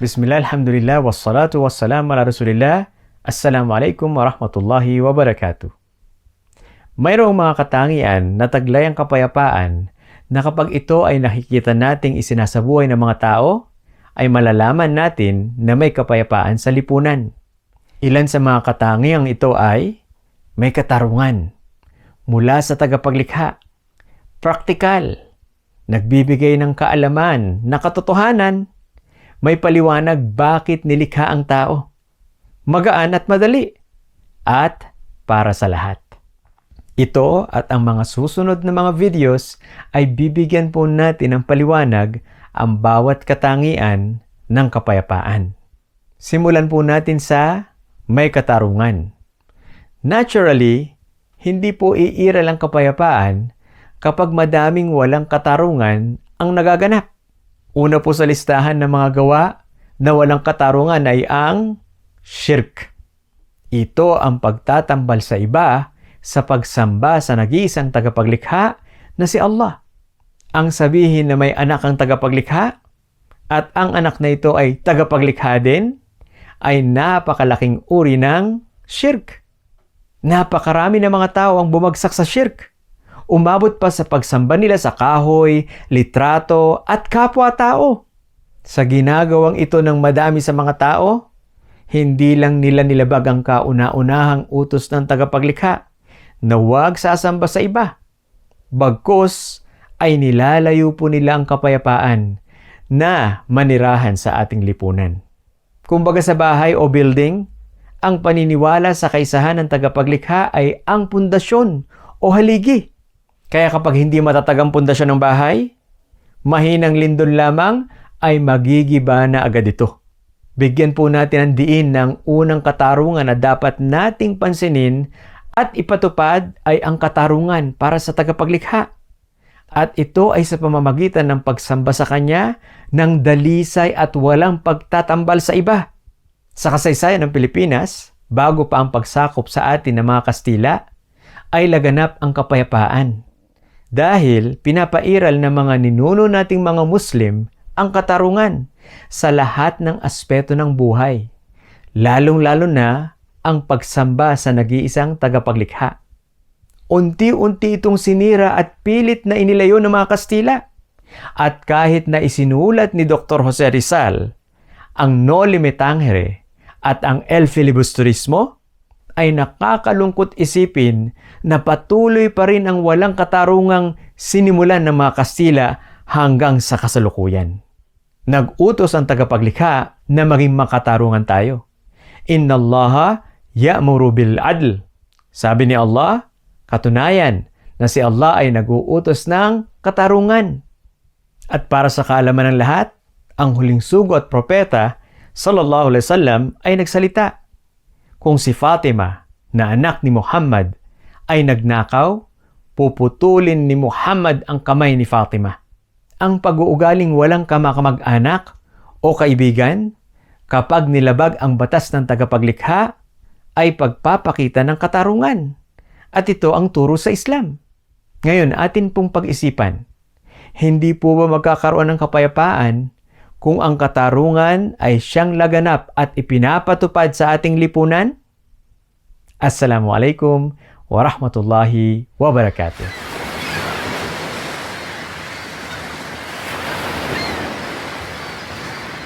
Bismillah, alhamdulillah, wassalatu wassalamu ala rasulillah. Assalamualaikum warahmatullahi wabarakatuh. Mayroong mga katangian na taglay ang kapayapaan na kapag ito ay nakikita nating isinasabuhay ng mga tao, ay malalaman natin na may kapayapaan sa lipunan. Ilan sa mga katangiang ito ay may katarungan mula sa tagapaglikha, praktikal, nagbibigay ng kaalaman na katotohanan, may paliwanag bakit nilikha ang tao, magaan at madali, at para sa lahat. Ito at ang mga susunod na mga videos ay bibigyan po natin ng paliwanag ang bawat katangian ng kapayapaan. Simulan po natin sa may katarungan. Naturally, hindi po iiral ang kapayapaan kapag madaming walang katarungan ang nagaganap. Una po sa listahan ng mga gawa na walang katarungan ay ang shirk. Ito ang pagtatambal sa iba sa pagsamba sa nag-iisang tagapaglikha na si Allah. Ang sabihin na may anak ang tagapaglikha at ang anak na ito ay tagapaglikha din ay napakalaking uri ng shirk. Napakarami ng mga tao ang bumagsak sa shirk. Umabot pa sa pagsamba nila sa kahoy, litrato at kapwa-tao. Sa ginagawang ito ng madami sa mga tao, hindi lang nila nilabag ang kauna-unahang utos ng tagapaglikha na huwag sasamba sa iba. Bagkus ay nilalayo po nila ang kapayapaan na manirahan sa ating lipunan. Kumbaga sa bahay o building, ang paniniwala sa kaisahan ng tagapaglikha ay ang pundasyon o haligi. Kaya kapag hindi matatag ang pundasyon ng bahay, mahinang lindol lamang ay magigiba na agad ito. Bigyan po natin ang diin ng unang katarungan na dapat nating pansinin at ipatupad ay ang katarungan para sa tagapaglikha. At ito ay sa pamamagitan ng pagsamba sa Kanya ng dalisay at walang pagtatambal sa iba. Sa kasaysayan ng Pilipinas, bago pa ang pagsakop sa atin ng mga Kastila, ay laganap ang kapayapaan. Dahil pinapairal ng mga ninuno nating mga Muslim ang katarungan sa lahat ng aspeto ng buhay. Lalong-lalo na ang pagsamba sa nag-iisang tagapaglikha. Unti-unti itong sinira at pilit na inilayo ng mga Kastila. At kahit na isinulat ni Dr. Jose Rizal ang Noli Me Tangere at ang El Filibusterismo, ay nakakalungkot isipin na patuloy pa rin ang walang katarungang sinimulan ng mga Kastila hanggang sa kasalukuyan. Nag-utos ang tagapaglikha na maging makatarungan tayo. Inna Allaha ya'muru bil adl. Sabi ni Allah, katunayan na si Allah ay nag-uutos ng katarungan. At para sa kaalaman ng lahat, ang huling sugo at propeta, sallallahu alaihi wasallam, ay nagsalita. Kung si Fatima, na anak ni Muhammad, ay nagnakaw, puputulin ni Muhammad ang kamay ni Fatima. Ang pag-uugaling walang kamakamag-anak o kaibigan, kapag nilabag ang batas ng tagapaglikha, ay pagpapakita ng katarungan. At ito ang turo sa Islam. Ngayon, atin pong pag-isipan, hindi po ba magkakaroon ng kapayapaan kung ang katarungan ay siyang laganap at ipinapatupad sa ating lipunan? Assalamualaikum warahmatullahi wabarakatuh.